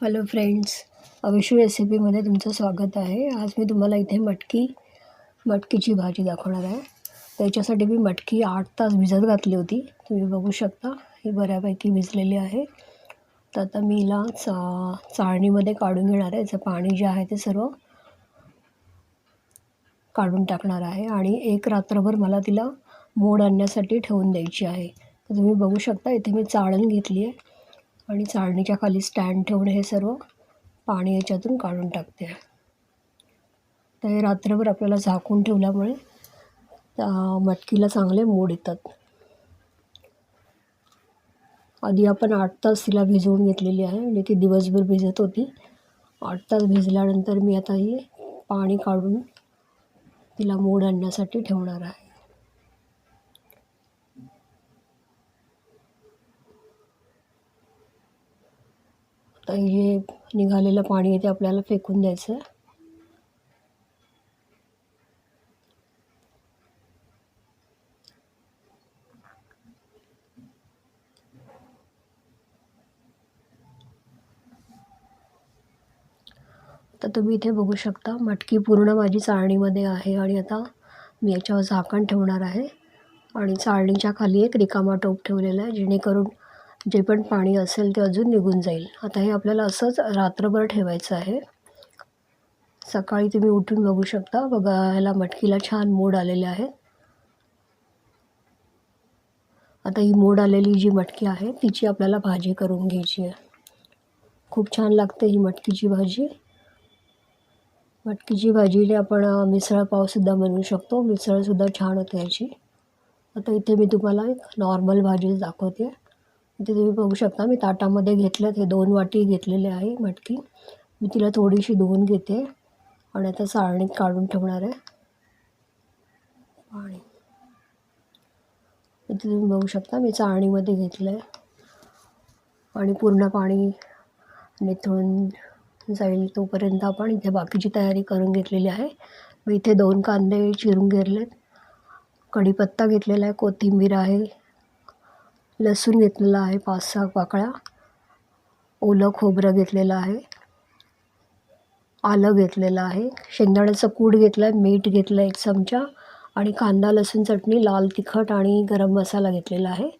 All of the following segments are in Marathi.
हॅलो फ्रेंड्स अविशू रेसिपीमध्ये तुमचं स्वागत आहे. आज मी तुम्हाला इथे मटकी मटकीची भाजी दाखवणार आहे. त्याच्यासाठी मी मटकी आठ तास भिजत घातली होती. तुम्ही बघू शकता ही बऱ्यापैकी भिजलेली आहे. तर आता मी हिला चा चाळणीमध्ये काढून घेणार आहे. याचं पाणी जे आहे ते सर्व काढून टाकणार आहे. आणि एक रात्रभर मला तिला मोड आणण्यासाठी ठेवून द्यायची आहे. तर तुम्ही बघू शकता इथे मी चाळण घेतली आहे. आणि चाळणीच्या खाली स्टँड ठेवून हे सर्व पाणी याच्यातून काढून टाकते. तर हे रात्रभर आपल्याला झाकून ठेवल्यामुळे त्या मटकीला चांगले मोड येतात. आधी आपण आठ तास तिला भिजवून घेतलेली आहे म्हणजे ती दिवसभर भिजत होती. आठ तास भिजल्यानंतर मी आता ही पाणी काढून तिला मोड आणण्यासाठी ठेवणार आहे. जे निघालेलं पाणी आहे ते आपल्याला फेकून द्यायचं. आहे तर तुम्ही इथे बघू शकता मटकी पूर्ण माझी चाळणीमध्ये आहे आणि आता मी याच्यावर झाकण ठेवणार आहे. आणि चाळणीच्या खाली एक रिकामा टोप ठेवलेला आहे जेणेकरून जे पण पाणी असेल ते अजून निघून जाईल. आता हे आपल्याला असंच रात्रभर ठेवायचं आहे. सकाळी तुम्ही उठून बघू शकता. बघा ह्याला मटकीला छान मोड आलेले आहे. आता ही मोड आलेली जी मटकी आहे तिची आपल्याला भाजी करून घ्यायची आहे. खूप छान लागते ही मटकीची भाजी. मटकीची भाजीने आपण मिसळ पावसुद्धा बनवू शकतो. मिसळसुद्धा छान होते याची. आता इथे मी तुम्हाला एक नॉर्मल भाजी दाखवते. इथे तुम्ही बघू शकता मी ताटामध्ये घेतलं हे दोन वाटी घेतलेले आहे मटकी. मी तिला थोडीशी धुवून घेते आणि आता चाळणीत काढून ठेवणार आहे. पाणी. इथे तुम्ही बघू शकता मी चाळणीमध्ये घेतलं आहे आणि पूर्ण पाणी निथळून जाईल तोपर्यंत आपण इथे बाकीची तयारी करून घेतलेली आहे. मी इथे दोन कांदे चिरून घेतलेत. कढीपत्ता घेतलेला आहे कोथिंबीर आहे लसूण घेतलेला आहे पाच सहा पाकळ्या. ओलं खोबरं घेतलेलं आहे. आलं घेतलेलं आहे. शेंगदाण्याचं कूड घेतलं आहे मीठ घेतलं आहे एक चमचा आणि कांदा लसूण चटणी लाल तिखट आणि गरम मसाला घेतलेला आहे.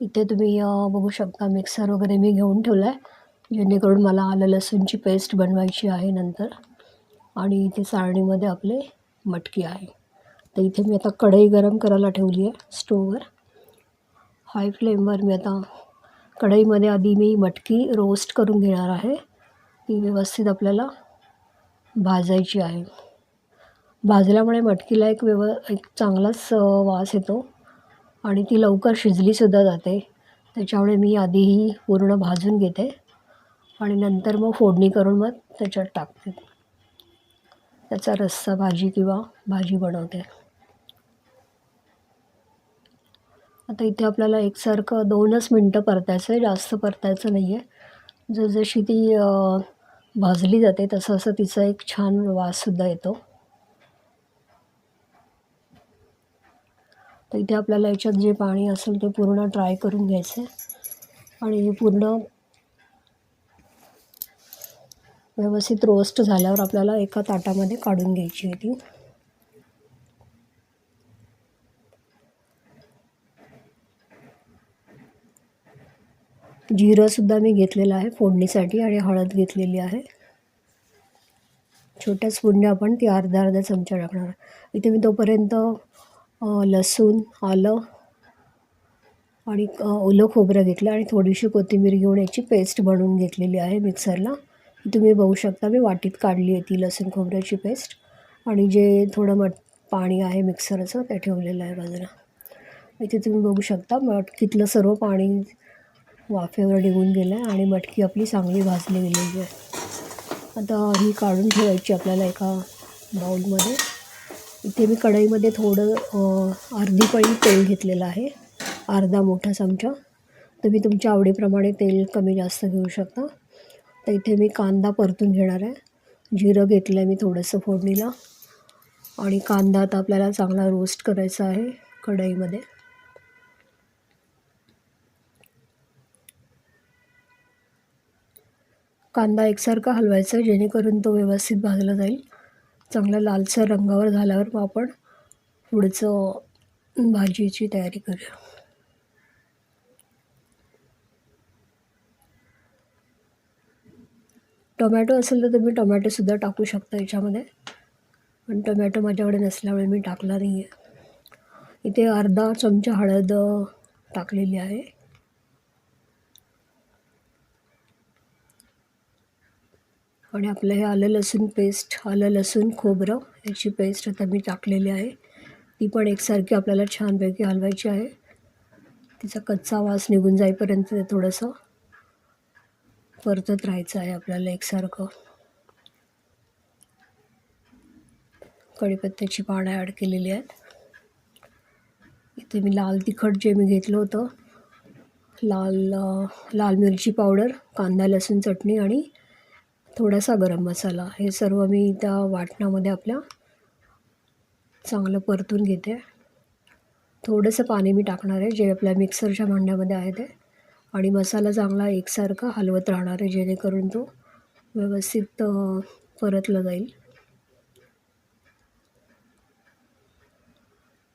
इथे तुम्ही बघू शकता मिक्सर वगैरे मी घेऊन ठेवला आहे जेणेकरून मला आलं लसूणची पेस्ट बनवायची आहे नंतर. आणि इथे चाळणीमध्ये आपले मटकी आहे. तर इथे मी आता कढई गरम करायला ठेवली आहे स्टोववर हाय फ्लेमवर मी आता कढईमध्ये आधी मी मटकी रोस्ट करून घेणार आहे. ती व्यवस्थित आपल्याला भाजायची आहे. भाजल्यामुळे मटकीला एक व्यव एक चांगलाच वास येतो आणि ती लवकर शिजलीसुद्धा जाते. त्याच्यामुळे मी आधीही पूर्ण भाजून घेते आणि नंतर मग फोडणी करून मग त्याच्यात टाकते. त्याचा रस्सा भाजी किंवा भाजी बनवते. आता इथे आपल्याला एकसारखं दोनच मिनटं परतायचं आहे जास्त परतायचं नाही आहे जसजशी ती भाजली जाते तसं असं तिचा एक छान वाससुद्धा येतो. तर इथे आपल्याला याच्यात जे पाणी असेल ते पूर्ण ड्राय करून घ्यायचं आहे. आणि हे पूर्ण व्यवस्थित रोस्ट झाल्यावर आपल्याला एका ताटामध्ये काढून घ्यायची आहे ती. जिरंसुद्धा मी घेतलेलं आहे फोडणीसाठी आणि हळद घेतलेली आहे. छोट्या स्पूनने आपण ती अर्धा अर्धा चमचा टाकणार इथे मी तोपर्यंत लसूण आलं आणि ओलं खोबरं घेतलं आणि थोडीशी कोथिंबीर घेऊन याची पेस्ट बनवून घेतलेली आहे मिक्सरला. तुम्ही बघू शकता मी वाटीत काढली आहे ती लसूण खोबऱ्याची पेस्ट आणि जे थोडं मट पाणी आहे मिक्सरचं ते ठेवलेलं आहे बाजूला. इथे तुम्ही बघू शकता मटकीतलं सर्व पाणी वाफेवर निघून गेलं आहे आणि मटकी आपली चांगली भाजली गेलेली आहे. आता ही काढून ठेवायची आपल्याला एका बाऊलमध्ये इथे मी कढईमध्ये थोडं अर्धी पळी तेल घेतलेलं आहे. अर्धा मोठा चमचा. तुम्ही तुमच्या आवडीप्रमाणे तेल कमी जास्त घेऊ शकता. तर इथे मी कांदा परतून घेणार आहे. जिरं घेतलं आहे मी थोडंसं फोडणीला. आणि कांदा आता आपल्याला चांगला रोस्ट करायचा आहे कढईमध्ये. कांदा एकसारखा हलवायचा जेणेकरून तो व्यवस्थित भाजला जाईल. चांगला लालसर रंगावर झाल्यावर मग आपण पुढचं भाजीची तयारी करूया. टोमॅटो असेल तर तुम्ही टोमॅटोसुद्धा टाकू शकता याच्यामध्ये. पण टोमॅटो माझ्याकडे नसल्यामुळे मी टाकला नाही आहे इथे अर्धा चमचा हळद टाकलेली आहे. आणि आपलं हे आलं लसूण पेस्ट आलं लसूण खोबरं याची पेस्ट आता मी टाकलेली आहे. ती पण एकसारखी आपल्याला छानपैकी हलवायची आहे. तिचा कच्चा वास निघून जाईपर्यंत ते थोडंसं परतत राहायचं आहे आपल्याला एकसारखं. कढीपत्त्याची पानं ॲड केलेली आहेत. इथे मी लाल तिखट जे मी घेतलं होतं लाल लाल मिरची पावडर कांदा लसूण चटणी आणि थोडासा गरम मसाला हे सर्व मी त्या वाटणामध्ये आपल्या चांगलं परतून घेते. थोडंसं पाणी मी टाकणार आहे जे आपल्या मिक्सरच्या भांड्यामध्ये आहे ते. आणि मसाला चांगला एकसारखा हलवत राहणार आहे जेणेकरून तो व्यवस्थित परतला जाईल.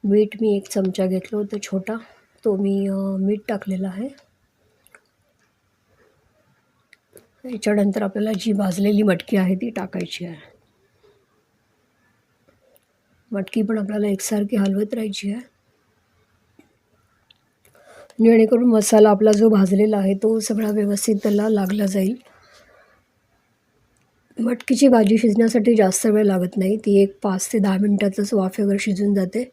मीठ मी एक चमचा घेतलो होतं छोटा. तो मी मीठ टाकलेला आहे. याच्यानंतर आपल्याला जी भाजलेली मटकी आहे ती टाकायची आहे. मटकी पण आपल्याला एकसारखी हलवत राहायची आहे. जेणेकरून मसाला आपला जो भाजलेला आहे तो सगळा व्यवस्थित त्याला लागला जाईल. मटकीची भाजी शिजण्यासाठी जास्त वेळ लागत नाही. ती एक पाच ते दहा मिनटातच वाफेवर शिजून जाते.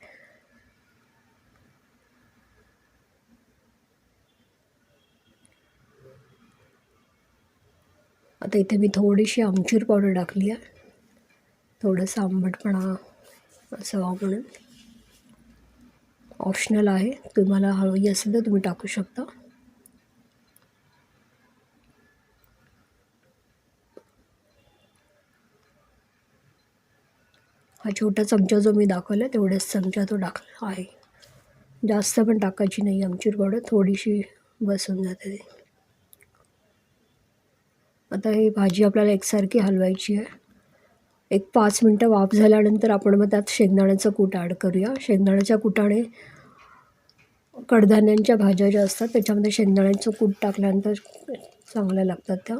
आता इथे मी थोडीशी आमचूर पावडर टाकली आहे. थोडंसं आंबटपणा असावा म्हणून. ऑप्शनल आहे. तुम्हाला हवी असेल तर तुम्ही टाकू शकता. हा छोटा चमचा जो मी दाखवला तेवढ्याच चमचा तो टाकला आहे. जास्त पण टाकायची नाही आमचूर पावडर. थोडीशी बसून जाते आता ही भाजी आपल्याला एकसारखी हलवायची आहे. एक पाच मिनटं वाफ झाल्यानंतर आपण मग त्यात शेंगदाण्याचं कूट ॲड करूया. शेंगदाण्याच्या कुटाने कडधान्यांच्या भाज्या ज्या असतात त्याच्यामध्ये शेंगदाण्याचं कूट टाकल्यानंतर चांगल्या लागतात त्या.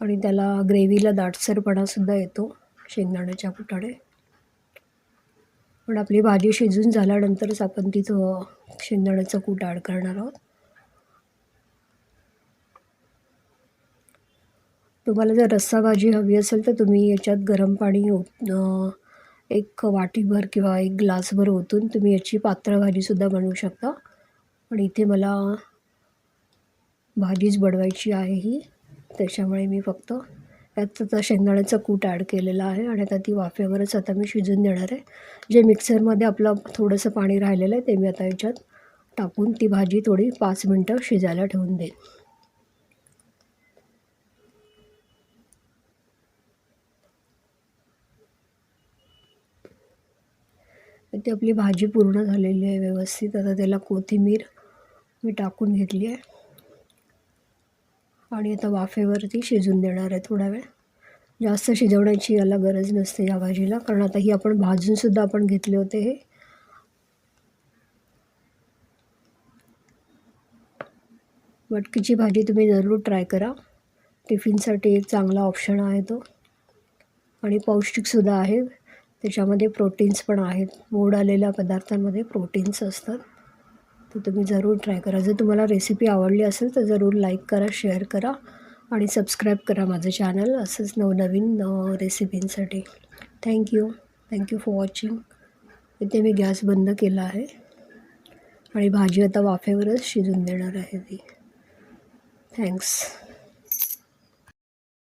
आणि त्याला ग्रेव्हीला दाटसरपणासुद्धा येतो शेंगदाण्याच्या कुटाने. पण आपली भाजी शिजून झाल्यानंतरच आपण तिथं शेंगदाण्याचं कूट ॲड करणार आहोत. तुम्हाला जर रस्सा भाजी हवी असेल तर तुम्ही याच्यात गरम पाणी एक वाटीभर किंवा एक ग्लासभर ओतून तुम्ही याची पातळ भाजीसुद्धा बनवू शकता. पण इथे मला भाजीच बडवायची आहे ही. त्याच्यामुळे मी फक्त त्यात आता शेंगदाण्याचा कूट ॲड केलेला आहे आणि आता ती वाफेवरच आता मी शिजून देणार आहे. जे मिक्सरमध्ये आपलं थोडंसं पाणी राहिलेलं आहे ते मी आता याच्यात टाकून ती भाजी थोडी पाच मिनटं शिजायला ठेवून देईन. इथे आपली भाजी पूर्ण झालेली आहे व्यवस्थित. आता त्याला कोथिंबीर मी टाकून घेतली आहे. आणि आता वाफेवरती शिजून देणार आहे थोडा वेळ. जास्त शिजवण्याची याला गरज नसते या भाजीला कारण आता ही आपण भाजूनसुद्धा आपण घेतले होते हे. मटकीची भाजी तुम्ही जरूर ट्राय करा. टिफिनसाठी एक चांगला ऑप्शन आहे तो. आणि पौष्टिकसुद्धा आहे. त्याच्यामध्ये प्रोटीन्स पण आहेत. मोड आलेल्या पदार्थांमध्ये प्रोटीन्स असतात. तर तुम्ही जरूर ट्राय करा. जर तुम्हाला रेसिपी आवडली असेल तर जरूर लाईक करा शेअर करा आणि सबस्क्राईब करा माझं चॅनल. असंच नवनवीन रेसिपींसाठी. Thank you thank you for watching इथे मी गॅस बंद केला आहे. आणि भाजी आता वाफेवरच शिजून देणार आहे ती थँक्स